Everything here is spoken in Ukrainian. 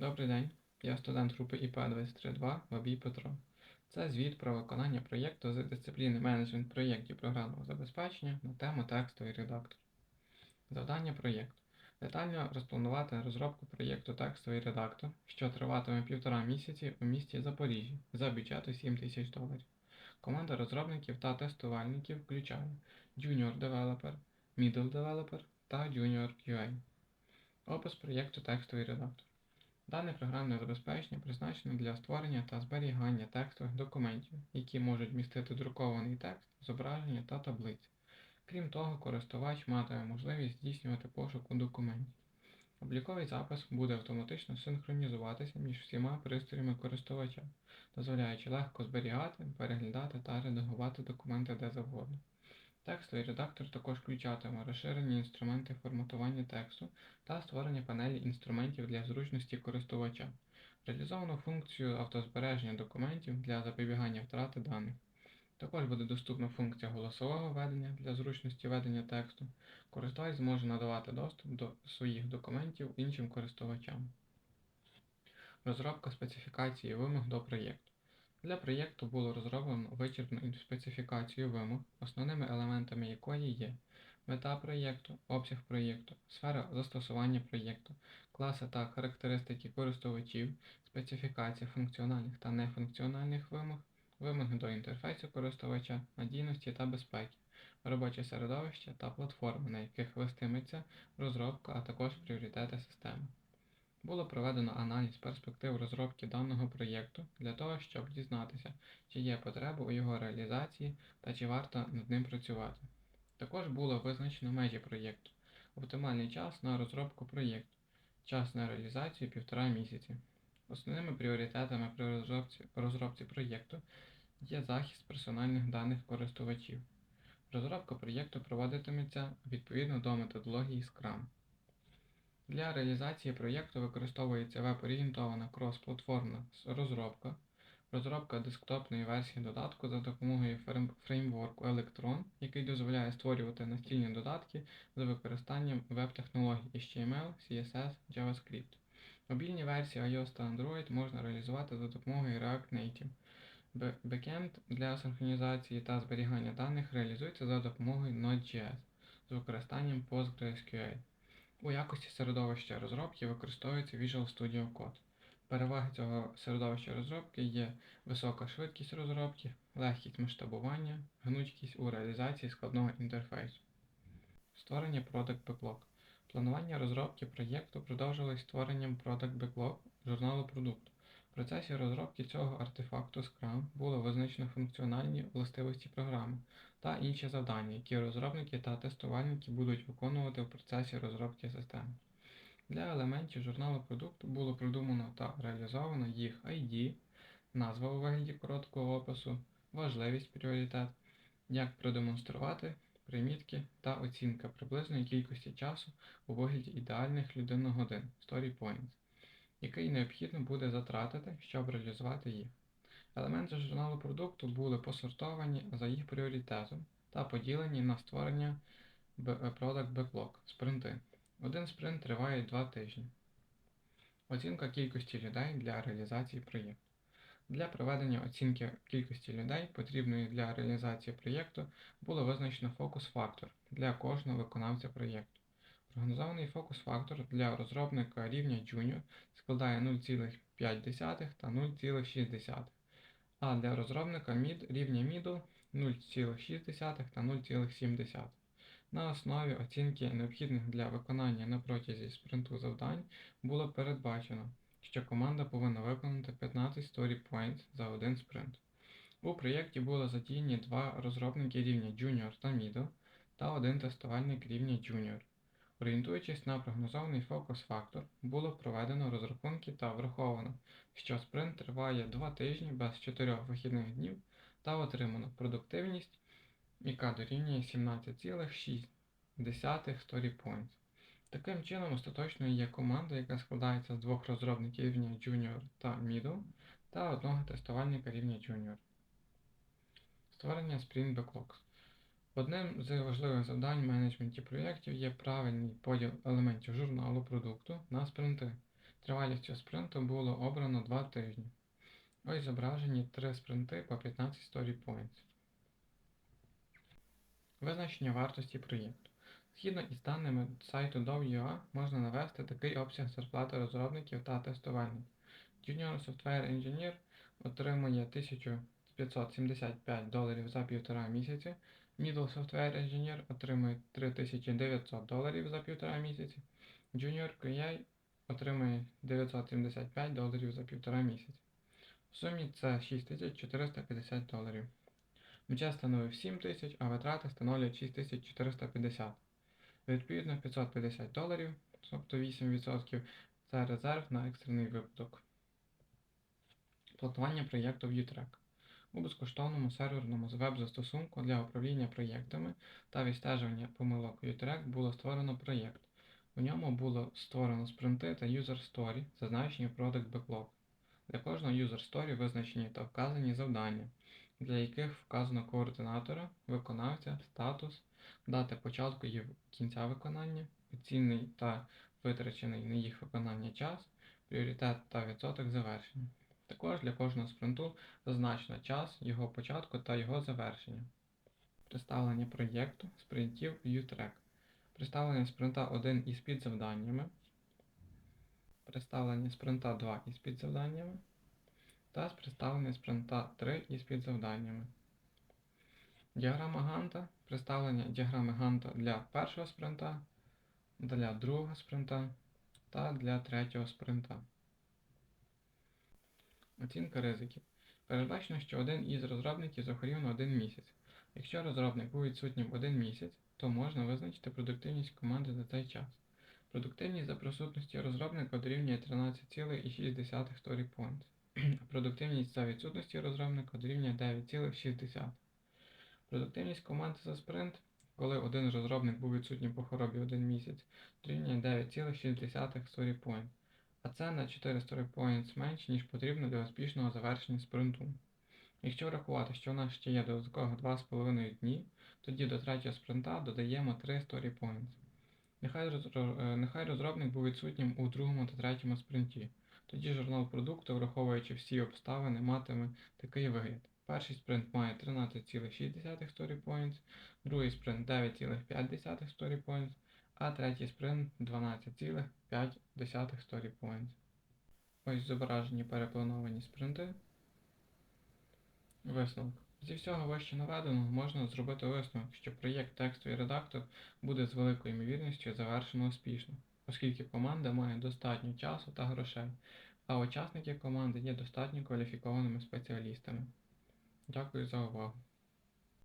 Добрий день, я студент групи ІП 232 Бабій Петро. Це звіт про виконання проєкту з дисципліни менеджмент проєктів програмного забезпечення на тему текстовий редактор. Завдання проєкту. Детально розпланувати розробку проєкту текстовий редактор, що триватиме півтора місяці у місті Запоріжжя за бюджету 7 тисяч доларів. Команда розробників та тестувальників включає Junior Developer, Middle Developer та Junior QA. Опис проєкту текстовий редактор. Дане програмне забезпечення призначене для створення та зберігання текстових документів, які можуть містити друкований текст, зображення та таблиці. Крім того, користувач матиме можливість здійснювати пошук у документі. Обліковий запис буде автоматично синхронізуватися між всіма пристроями користувача, дозволяючи легко зберігати, переглядати та редагувати документи де завгодно. Текстовий редактор також включатиме розширені інструменти форматування тексту та створення панелі інструментів для зручності користувача, реалізовано функцію автозбереження документів для запобігання втрати даних. Також буде доступна функція голосового ведення для зручності ведення тексту. Користувач зможе надавати доступ до своїх документів іншим користувачам. Розробка специфікації вимог до проєкту. Для проєкту було розроблено вичерпну специфікацію вимог, основними елементами якої є мета проєкту, обсяг проєкту, сфера застосування проєкту, класи та характеристики користувачів, специфікація функціональних та нефункціональних вимог, вимоги до інтерфейсу користувача, надійності та безпеки, робоче середовище та платформи, на яких вестиметься розробка, а також пріоритети системи. Було проведено аналіз перспектив розробки даного проєкту для того, щоб дізнатися, чи є потреба у його реалізації та чи варто над ним працювати. Також було визначено межі проєкту, оптимальний час на розробку проєкту, час на реалізацію півтора місяці. Основними пріоритетами при розробці, розробці проєкту є захист персональних даних користувачів. Розробка проєкту проводитиметься відповідно до методології Scrum. Для реалізації проєкту використовується веб-орієнтована крос-платформна розробка, розробка десктопної версії додатку за допомогою фреймворку Electron, який дозволяє створювати настільні додатки з використанням веб-технологій HTML, CSS, JavaScript. Мобільні версії iOS та Android можна реалізувати за допомогою React Native. Бекенд для синхронізації та зберігання даних реалізується за допомогою Node.js з використанням PostgreSQL. У якості середовища розробки використовується Visual Studio Code. Переваги цього середовища розробки є висока швидкість розробки, легкість масштабування, гнучкість у реалізації складного інтерфейсу. Створення Product Backlog. Планування розробки проєкту продовжилось створенням Product Backlog журналу продукту. Процесі розробки цього артефакту Scrum було визначено функціональні властивості програми та інші завдання, які розробники та тестувальники будуть виконувати в процесі розробки системи. Для елементів журналу продукту було придумано та реалізовано їх ID, назва у вигляді короткого опису, важливість пріоритет, як продемонструвати примітки та оцінка приблизної кількості часу у вигляді ідеальних людиногодин Story Points який необхідно буде затратити, щоб реалізувати їх. Елементи журналу продукту були посортовані за їх пріоритетом та поділені на створення Product Backlog спринти. Один спринт триває 2 тижні. Оцінка кількості людей для реалізації проєкту. Для проведення оцінки кількості людей, потрібної для реалізації проєкту, було визначено фокус-фактор для кожного виконавця проєкту. Прогнозований фокус-фактор для розробника рівня Junior складає 0,5 та 0,6, а для розробника mid, рівня Middle 0,6 та 0,7. На основі оцінки необхідних для виконання на протязі спринту завдань було передбачено, що команда повинна виконати 15 story points за один спринт. У проєкті було задіяні два розробники рівня Junior та Middle та один тестувальник рівня Junior. Орієнтуючись на прогнозований фокус-фактор, було проведено розрахунки та враховано, що спринт триває 2 тижні без 4 вихідних днів та отримано продуктивність, яка дорівнює 17,6 story points. Таким чином, остаточною є команда, яка складається з двох розробників рівня Junior та Middle та одного тестувальника рівня Junior. Створення Sprint Backlogs. Одним з важливих завдань в менеджменті проєктів є правильний поділ елементів журналу продукту на спринти. Тривалістю спринту було обрано 2 тижні. Ось зображені 3 спринти по 15 story points. Визначення вартості проєкту. Згідно із даними сайту Dove.ua можна навести такий обсяг зарплати розробників та тестувальників. Junior Software Engineer отримує 1575 доларів за півтора місяці. Middle Software Engineer отримує 3900 доларів за півтора місяці. Junior QA отримує 975 доларів за півтора місяці. В сумі це 6450 доларів. Бюджет становив 7 тисяч, а витрати становлять 6450. Відповідно 550 доларів, тобто 8% це резерв на екстрений випадок. Планування проєкту в U-Track. У безкоштовному серверному веб-застосунку для управління проєктами та відстежування помилок U-Track було створено проєкт. У ньому було створено спринти та user story, зазначені в Product Backlog. Для кожного user story визначені та вказані завдання, для яких вказано координатора, виконавця, статус, дати початку і кінця виконання, оцінний та витрачений на їх виконання час, пріоритет та відсоток завершення. Також для кожного спринту зазначено час його початку та його завершення. Представлення проєкту спринтів U-Track. Представлення спринта 1 із підзавданнями. Представлення спринта 2 із підзавданнями. Та представлення спринта 3 із підзавданнями. Діаграма Ганта. Представлення діаграми Ганта для першого спринта, для другого спринта та для третього спринта. Оцінка ризиків. Передбачено, що один із розробників захворів на один місяць. Якщо розробник був відсутнім один місяць, то можна визначити продуктивність команди за цей час. Продуктивність за присутності розробника дорівнює 13,6 story points, а продуктивність за відсутності розробника дорівнює 9,6. Продуктивність команди за спринт, коли один розробник був відсутній по хворобі один місяць, дорівнює 9,6 story point, а це на 4 story points менше, ніж потрібно для успішного завершення спринту. Якщо врахувати, що у нас ще є додаткових 2,5 дні, тоді до третього спринта додаємо 3 story points. Нехай, е, нехай розробник був відсутнім у другому та третьому спринті. Тоді журнал продукту, враховуючи всі обставини, матиме такий вигляд. Перший спринт має 13,6 story points, другий спринт 9,5 story points, а третій спринт 12,5 story points. Ось зображені переплановані спринти. Висновок. Зі всього вище наведеного можна зробити висновок, що проєкт текстовий редактор буде з великою ймовірністю завершено успішно, оскільки команда має достатньо часу та грошей, а учасники команди є достатньо кваліфікованими спеціалістами. Дякую за увагу.